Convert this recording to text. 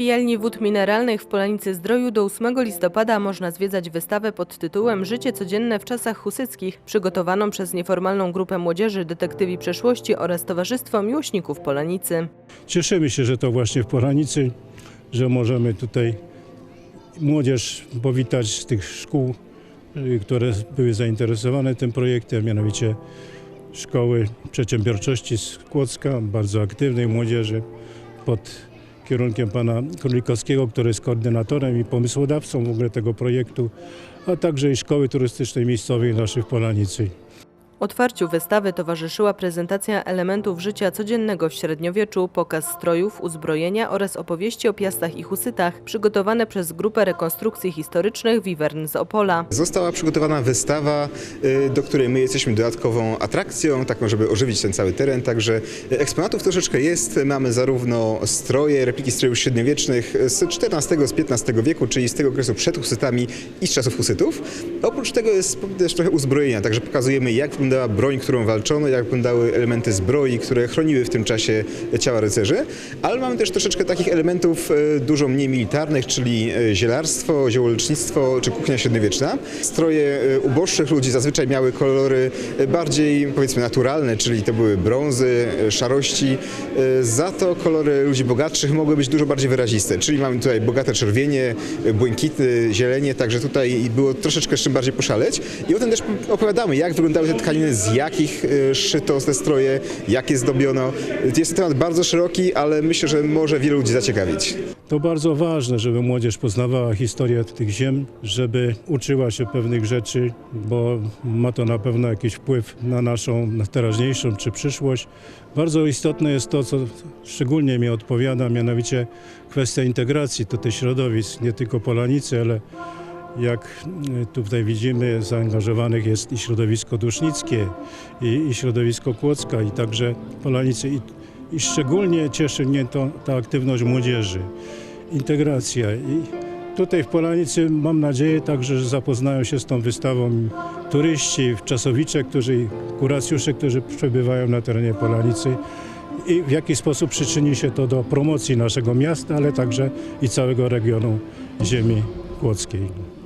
pijalni wód mineralnych w Polanicy Zdroju do 8 listopada można zwiedzać wystawę pod tytułem Życie codzienne w czasach husyckich, przygotowaną przez nieformalną grupę młodzieży Detektywi Przeszłości oraz Towarzystwo Miłośników Polanicy. Cieszymy się, że to właśnie w Poranicy, że możemy tutaj młodzież powitać z tych szkół, y, które były zainteresowane tym projektem, mianowicie Szkoły Przedsiębiorczości z Kłodzka, bardzo aktywnej młodzieży pod kierunkiem pana Królikowskiego, który jest koordynatorem i pomysłodawcą w ogóle tego projektu, a także i Szkoły Turystycznej Miejscowej naszych Polanicy. Otwarciu wystawy towarzyszyła prezentacja elementów życia codziennego w średniowieczu, pokaz strojów, uzbrojenia oraz opowieści o piastach i husytach, przygotowane przez grupę rekonstrukcji historycznych Wiwern z Opola. Została przygotowana wystawa, y, do której my jesteśmy dodatkową atrakcją, taką, żeby ożywić ten cały teren. Także eksponatów troszeczkę jest. Mamy zarówno stroje, repliki strojów średniowiecznych z XIV, z XV wieku, czyli z tego okresu przed husytami i z czasów husytów. Oprócz tego jest też trochę uzbrojenia, także pokazujemy jak wyglądała broń, którą walczono, jak wyglądały elementy zbroi, które chroniły w tym czasie ciała rycerzy. Ale mamy też troszeczkę takich elementów y, dużo mniej militarnych, czyli y, zielarstwo, ziołolecznictwo czy kuchnia średniowieczna. Stroje y, uboższych ludzi zazwyczaj miały kolory bardziej powiedzmy naturalne, czyli to były brązy, szarości. Za to kolory ludzi bogatszych mogły być dużo bardziej wyraziste, czyli mamy tutaj bogate czerwienie, błękity, zielenie, także tutaj było troszeczkę z czym bardziej poszaleć. I o tym też opowiadamy, jak wyglądały te tkaniny, z jakich y, szyto te stroje, jak je zdobiono. Jest to temat bardzo szeroki, ale myślę, że może wielu ludzi zaciekawić. To bardzo ważne, żeby młodzież poznawała historię tych ziem, żeby uczyła się pewnych rzeczy, bo ma to na pewno jakiś wpływ na naszą na teraźniejszą czy przyszłość. Bardzo istotne jest to, co szczególnie mi odpowiada, mianowicie kwestia integracji do tych środowisk, nie tylko Polanicy, ale jak y, tutaj widzimy, zaangażowanych jest i środowisko dusznickie, i, i środowisko Kłodzka, i także Polanicy. I, I szczególnie cieszy mnie to, ta aktywność młodzieży, integracja. I tutaj w Polanicy mam nadzieję także, że zapoznają się z tą wystawą turyści, czasowicze, którzy, kuracjusze, którzy przebywają na terenie Polanicy i w jaki sposób przyczyni się to do promocji naszego miasta, ale także i całego regionu ziemi kłodzkiej.